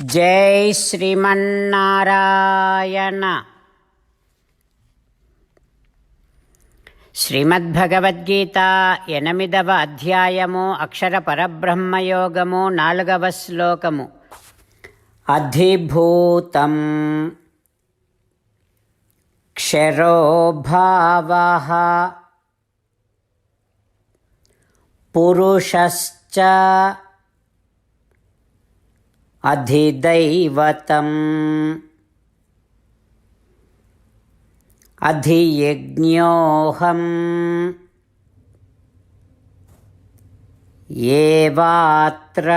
జై శ్రీమన్నారాయణ. శ్రీమద్భగవద్గీత ఎనిమిదవ అధ్యాయము అక్షర పరబ్రహ్మయోగము నాలుగవ శ్లోకము. అధిభూతం క్షరోభావ పురుషశ్చ అధిదైవతం అధియజ్ఞోహం ఏవాత్ర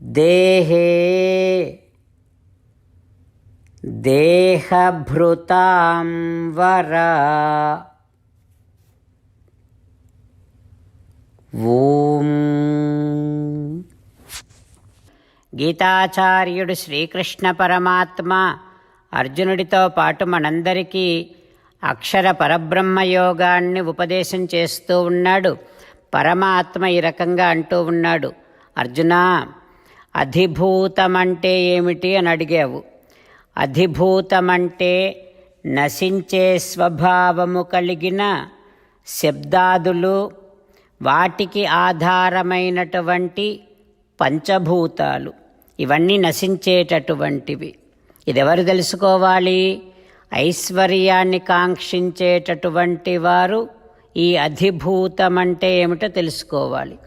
దేహే దేహభృతాం వర ఓం. గీతాచార్యుడు శ్రీకృష్ణ పరమాత్మ అర్జునుడితో పాటు మనందరికీ అక్షర పరబ్రహ్మ యోగాన్ని ఉపదేశం చేస్తూ ఉన్నాడు. పరమాత్మ ఈ రకంగా అంటూ ఉన్నాడు. అర్జున అధిభూతమంటే ఏమిటి అని అడిగావు. అధిభూతమంటే నశించే స్వభావము కలిగిన శబ్దాదులు వాటికి ఆధారమైనటువంటి పంచభూతాలు. ఇవన్నీ నశించేటటువంటివి. ఇదెవరు తెలుసుకోవాలి? ఐశ్వర్యాన్ని కాంక్షించేటటువంటి వారు ఈ అధిభూతం అంటే ఏమిటో తెలుసుకోవాలి.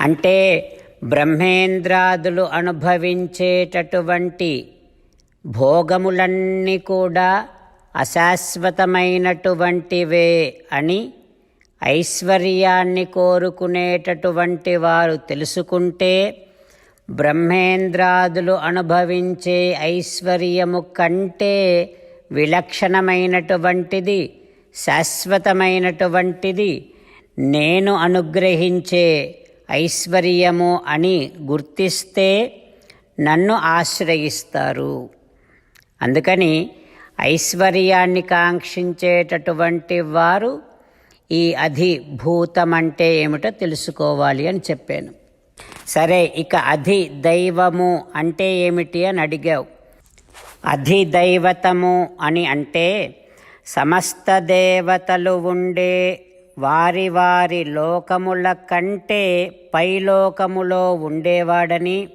అంటే బ్రహ్మేంద్రాదులు అనుభవించేటటువంటి భోగములన్నీ కూడా అశాశ్వతమైనటువంటివే అని ఐశ్వర్యాన్ని కోరుకునేటటువంటి వారు తెలుసుకుంటే బ్రహ్మేంద్రాదులు అనుభవించే ఐశ్వర్యము కంటే విలక్షణమైనటువంటిది శాశ్వతమైనటువంటిది నేను అనుగ్రహించే ఐశ్వర్యము అని గుర్తిస్తే నన్ను ఆశ్రయిస్తారు. అందుకని ఐశ్వర్యాన్ని కాంక్షించేటటువంటి వారు ఈ అధిభూతం అంటే ఏమిటో తెలుసుకోవాలి అని చెప్పాను. సరే ఇక అధి దైవము అంటే ఏమిటి అని అడిగావు. అధిదైవతము అని అంటే సమస్త దేవతలు ఉండే వారి వారి లోకముల కంటే పైలోకములో ఉండేవాడని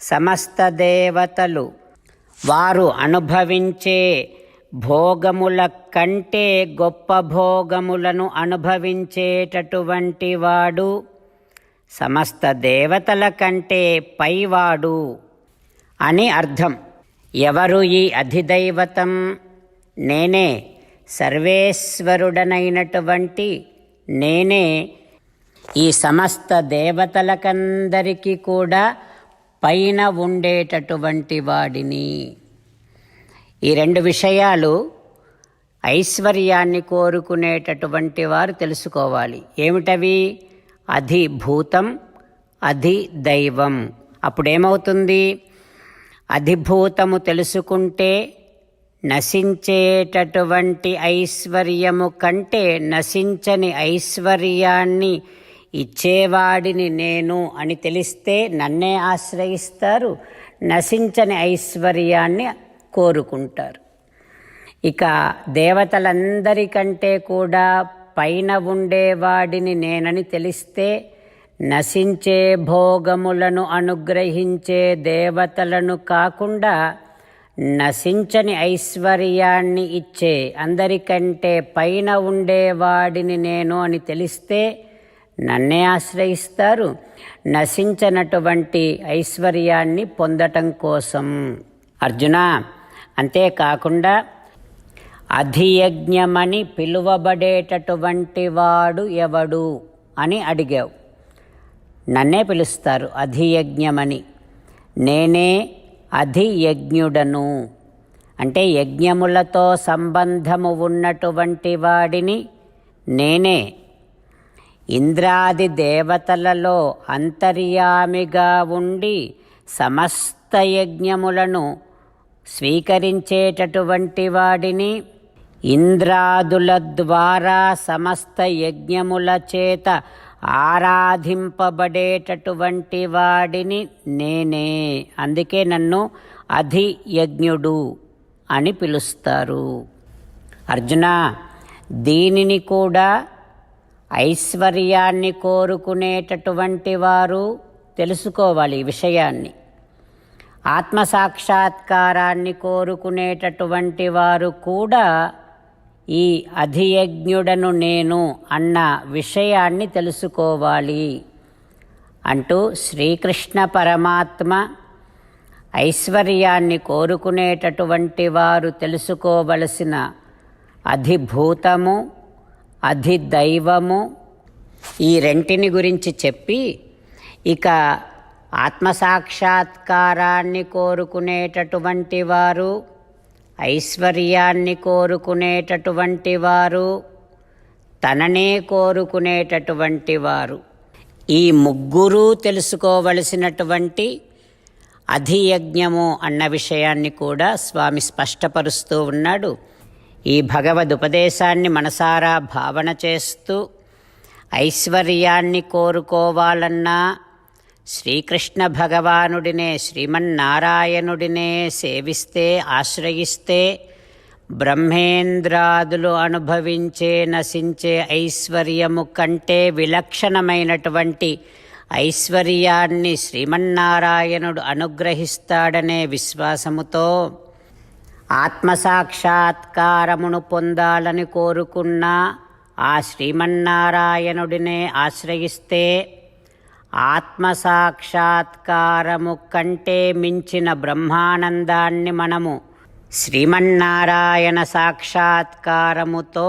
సమస్త దేవతలు వారు అనుభవించే భోగముల కంటే గొప్ప భోగములను అనుభవించేటటువంటి వాడు సమస్త దేవతల కంటే పైవాడు అని అర్థం. ఎవరు ఈ అధిదైవతం? నేనే సర్వేశ్వరుడనైనటువంటి నేనే ఈ సమస్త దేవతలకందరికీ కూడా పైన ఉండేటటువంటి వాడిని. ఈ రెండు విషయాలు ఐశ్వర్యాన్ని కోరుకునేటటువంటి వారు తెలుసుకోవాలి. ఏమిటవి? అధిభూతం అధి దైవం అప్పుడేమవుతుంది? అధిభూతము తెలుసుకుంటే నశించేటటువంటి ఐశ్వర్యము కంటే నశించని ఐశ్వర్యాన్ని ఇచ్చేవాడిని నేను అని తెలిస్తే నన్నే ఆశ్రయిస్తారు. నశించని ఐశ్వర్యాన్ని కోరుకుంటారు. ఇక దేవతలందరికంటే కూడా పైన ఉండేవాడిని నేనని తెలిస్తే నశించే భోగములను అనుగ్రహించే దేవతలను కాకుండా నశించని ఐశ్వర్యాన్ని ఇచ్చే అందరికంటే పైన ఉండేవాడిని నేను అని తెలిస్తే నన్నే ఆశ్రయిస్తారు. నశించనటువంటి ఐశ్వర్యాన్ని పొందటం కోసం. అర్జున అంతేకాకుండా అధియజ్ఞమని పిలువబడేటటువంటి వాడు ఎవడు అని అడిగావు. నన్నే పిలుస్తారు అధియజ్ఞమని. నేనే అధియజ్ఞుడను. అంటే యజ్ఞములతో సంబంధము ఉన్నటువంటి వాడిని నేనే. ఇంద్రాది దేవతలలో అంతర్యామిగా ఉండి సమస్త యజ్ఞములను స్వీకరించేటటువంటి వాడిని ఇంద్రాదుల ద్వారా సమస్త యజ్ఞముల చేత ఆరాధింపబడేటటువంటి వాడిని నేనే. అందుకే నన్ను అధియజ్ఞుడు అని పిలుస్తారు. అర్జున దీనిని కూడా ఐశ్వర్యాన్ని కోరుకునేటటువంటి వారు తెలుసుకోవాలి ఈ విషయాన్ని. ఆత్మసాక్షాత్కారాన్ని కోరుకునేటటువంటి వారు కూడా ఈ అధియజ్ఞుడను నేను అన్న విషయాన్ని తెలుసుకోవాలి అంటూ శ్రీకృష్ణ పరమాత్మ ఐశ్వర్యాన్ని కోరుకునేటటువంటి వారు తెలుసుకోవలసిన అధిభూతము అధిదైవము ఈ రెంటిని గురించి చెప్పి ఇక ఆత్మసాక్షాత్కారాన్ని కోరుకునేటటువంటి వారు ఐశ్వర్యాన్ని కోరుకునేటటువంటి వారు తననే కోరుకునేటటువంటి వారు. ఈ ముగ్గురు తెలుసుకోవలసినటువంటి అధియజ్ఞము అన్న విషయాన్ని కూడా స్వామి స్పష్టపరుస్తూ ఉన్నాడు. ఈ భగవద్ ఉపదేశాన్ని మనసారా భావన చేస్తూ ఐశ్వర్యాన్ని కోరుకోవాలన్నా శ్రీకృష్ణ భగవానుడినే శ్రీమన్నారాయణుడినే సేవిస్తే ఆశ్రయిస్తే బ్రహ్మేంద్రాదులు అనుభవించే నశించే ఐశ్వర్యము కంటే విలక్షణమైనటువంటి ఐశ్వర్యాన్ని శ్రీమన్నారాయణుడు అనుగ్రహిస్తాడనే విశ్వాసముతో ఆత్మసాక్షాత్కారమును పొందాలని కోరుకున్న ఆ శ్రీమన్నారాయణుడినే ఆశ్రయిస్తే ఆత్మసాక్షాత్కారము కంటే మించిన బ్రహ్మానందాన్ని మనము శ్రీమన్నారాయణ సాక్షాత్కారముతో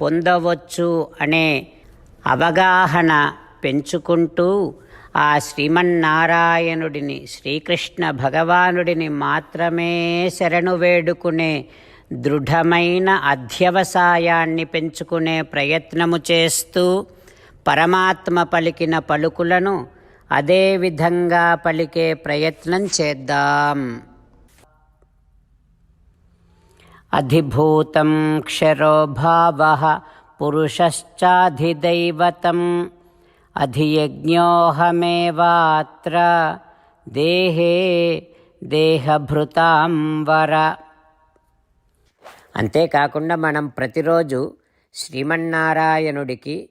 పొందవచ్చు అనే అవగాహన పెంచుకుంటూ ఆ శ్రీమన్నారాయణుడిని శ్రీకృష్ణ భగవానుడిని మాత్రమే శరణు వేడుకునే దృఢమైన అధ్యవసాయాన్ని పెంచుకునే ప్రయత్నము చేస్తూ పరమాత్మ పలికిన పలుకులను అదే విధంగా పలికే ప్రయత్నం చేద్దాం. అధిభూతం క్షరోభావ పురుషశ్చాధిదైవతం అధియజ్ఞోహమేవాత్ర దేహే దేహభృతాం వర. అంతేకాకుండా మనం ప్రతిరోజు శ్రీమన్నారాయణుడికి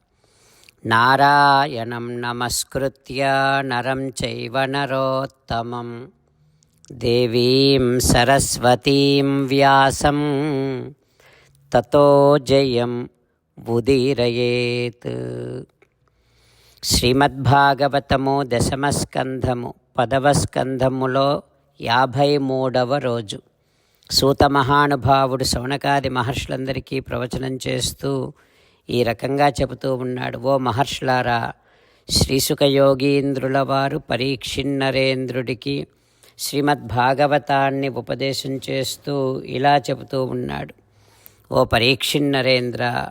నారాయణం నమస్కృత్య నరం చైవ నరోత్తమం. దేవీం సరస్వతీం వ్యాసం. తతో జయం ఉదీరయేత్. శ్రీమద్భాగవతము దశమస్కంధము పదవ స్కంధములో యాభై మూడవ రోజు. సూత మహానుభావుడు శౌనకాది మహర్షులందరికీ ప్రవచనం చేస్తూ ఈ రకంగా చెబుతూ ఉన్నాడు. ఓ మహర్షులారా శ్రీసుఖ యోగీంద్రుల వారు పరీక్షిన్నరేంద్రుడికి శ్రీమద్భాగవతాన్ని ఉపదేశం చేస్తూ ఇలా చెబుతూ ఉన్నాడు. ఓ పరీక్షిన్నరేంద్ర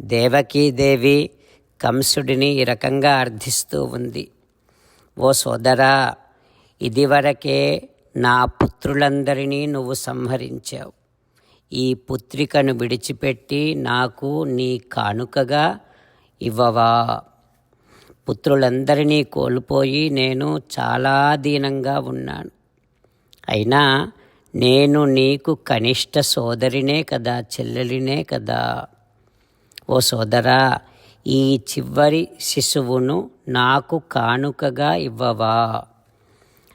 దేవకీదేవి కంసుడిని ఈ రకంగా అర్థిస్తూ ఉంది. ఓ సోదరా ఇదివరకే నా పుత్రులందరినీ నువ్వు సంహరించావు. ఈ పుత్రికను విడిచిపెట్టి నాకు నీ కానుకగా ఇవ్వవా. పుత్రులందరినీ కోల్పోయి నేను చాలా దీనంగా ఉన్నాను. అయినా నేను నీకు కనిష్ట సోదరినే కదా చెల్లెలినే కదా. ఓ సోదరా ఈ చివరి శిశువును నాకు కానుకగా ఇవ్వవా.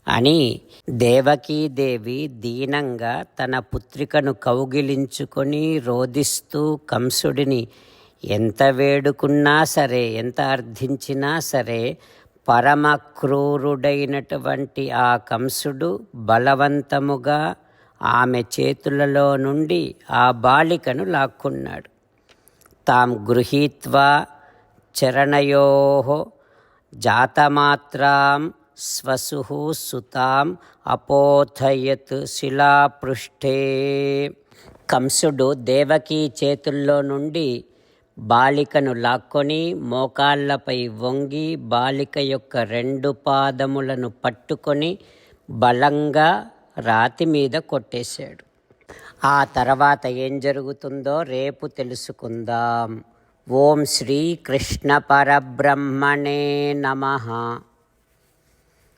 అని దేవకీదేవి దీనంగా తన పుత్రికను కౌగిలించుకొని రోదిస్తూ కంసుడిని ఎంత వేడుకున్నా సరే ఎంత అర్థించినా సరే పరమ క్రూరుడైనటువంటి ఆ కంసుడు బలవంతముగా ఆమె చేతులలో నుండి ఆ బాలికను లాక్కున్నాడు. తాం గృహీత్వా చరణయో జాతమాత్రాం స్వసు సుతాం అపోథయత్ శిలాపృష్ఠే కంసుడు దేవకీ చేతుల్లో నుండి బాలికను లాక్కొని మోకాళ్ళపై వంగి బాలిక యొక్క రెండు పాదములను పట్టుకొని బలంగా రాతి మీద కొట్టేశాడు. ఆ తర్వాత ఏం జరుగుతుందో రేపు తెలుసుకుందాం. ఓం శ్రీ కృష్ణ పరబ్రహ్మణే నమ.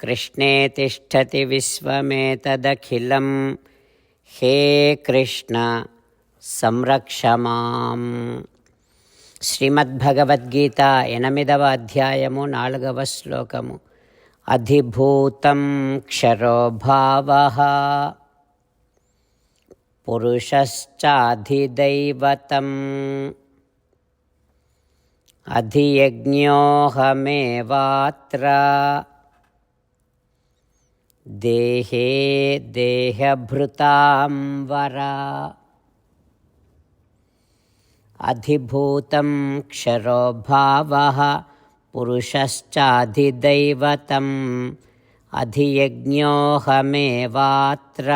कृष्णे तिष्ठति विश्वमेतदखिलं हे कृष्ण సంరక్ష మాం శ్రీమద్భగవద్గీత ఎనిమిదవ అధ్యాయము నాలుగవ శ్లోకము అధిభూతం క్షరోభావ పురుషశ్చాధిదైవతం అధియజ్ఞోహమేవాత్ర దేహే దేహభృతాం వరా. అధిభూతం క్షరోభావ పురుషశ్చాధిదైవతం అధియజ్ఞోహమేవాత్ర.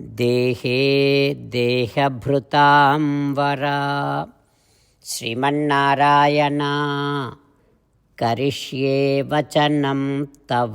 దేహే దేహభృతాం వరా. శ్రీమన్నారాయణ కరిష్యే వచనం తవ.